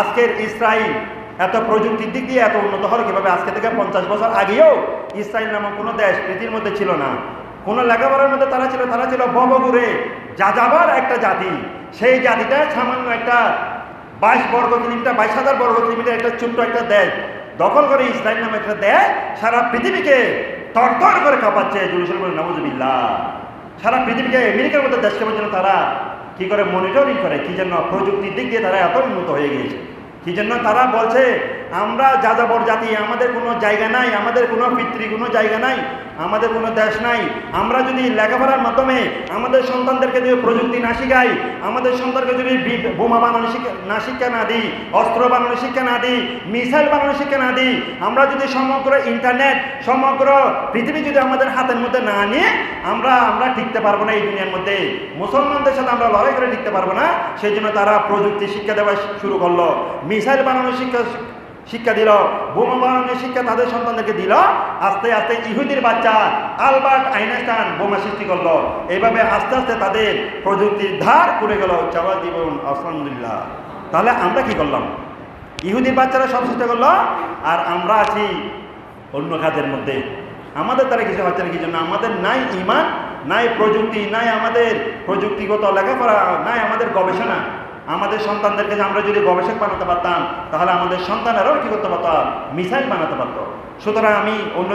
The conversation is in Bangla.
আজকের ইসরায়েল এত প্রযুক্তির দিক দিয়ে এত উন্নত হলো কীভাবে আজকে থেকে পঞ্চাশ বছর আগেও ইসরায়েল নামক কোনো দেশ পৃথিবীর মধ্যে ছিল না। কোনো লেখাপড়ার মধ্যে তারা ছিল তারা ছিল ববগুরে যাযাবার একটা জাতি। সেই জাতিটা সামান্য একটা বাইশ বর্গ কিলোমিটার, বাইশ হাজার বর্গ কিলোমিটার একটা ছোট্ট একটা দেশ। দখল করে ইসরায়েল নামে একটা দেশ সারা পৃথিবীকে তরতর করে কাঁপাচ্ছে জুরুসেল নবজবিল্লা সারা পৃথিবীকে, আমেরিকার মতো দেশকে পর্যন্ত তারা কি করে মনিটরিং করে? কি জন্য প্রযুক্তির দিক দিয়ে তারা এত উন্নত হয়ে গিয়েছে? কি জন্য তারা বলছে আমরা যাযাবর জাতি, আমাদের কোনো জায়গা নাই, আমাদের কোনো পিতৃ, কোনো জায়গা নাই, আমাদের কোনো দেশ নাই। আমরা যদি লেখাপড়ার মাধ্যমে আমাদের সন্তানদেরকে যদি প্রযুক্তি না শিখাই, আমাদের সন্তানকে যদি বোমা বানানো শিক্ষা, না শিক্ষা না দিই, অস্ত্র বানানো শিক্ষা না দিই, মিসাইল বানানো শিক্ষা না দিই, আমরা যদি সমগ্র ইন্টারনেট, সমগ্র পৃথিবী যদি আমাদের হাতের মধ্যে না নিয়ে আমরা আমরা টিকতে পারব না এই দুনিয়ার মধ্যে। মুসলমানদের সাথে আমরা লড়াই করে টিকতে পারব না, সেই জন্য তারা প্রযুক্তি শিক্ষা দেওয়া শুরু করল। মিসাইল বানানো শিক্ষা শিক্ষা দিল। বোমা বানানোর শিক্ষা তাদের সন্তানদেরকে দিল। আস্তে আস্তে ইহুদির বাচ্চা আলবার্ট আইনস্টাইন বোমা সৃষ্টি করল। এইভাবে আস্তে আস্তে তাদের প্রযুক্তির ধার করে গেল। চাওয়া জীবন, আলহামদুলিল্লাহ। তাহলে আমরা কি করলাম? ইহুদির বাচ্চারা সব চেষ্টা করল আর আমরা আছি অন্য কাজের মধ্যে। আমাদের তারা কিছু হচ্ছে না, কি জন্য? আমাদের নাই ইমান, নাই প্রযুক্তি, নাই আমাদের প্রযুক্তিগত লেখাপড়া, নাই আমাদের গবেষণা। আমাদের সন্তানদেরকে আমরা যদি গবেষক বানাতে পারতাম, তাহলে আমাদের সন্তানেরাও কি করতে পারতাম মিসাইল বানাতে পারতো। সুতরাং আমি অন্য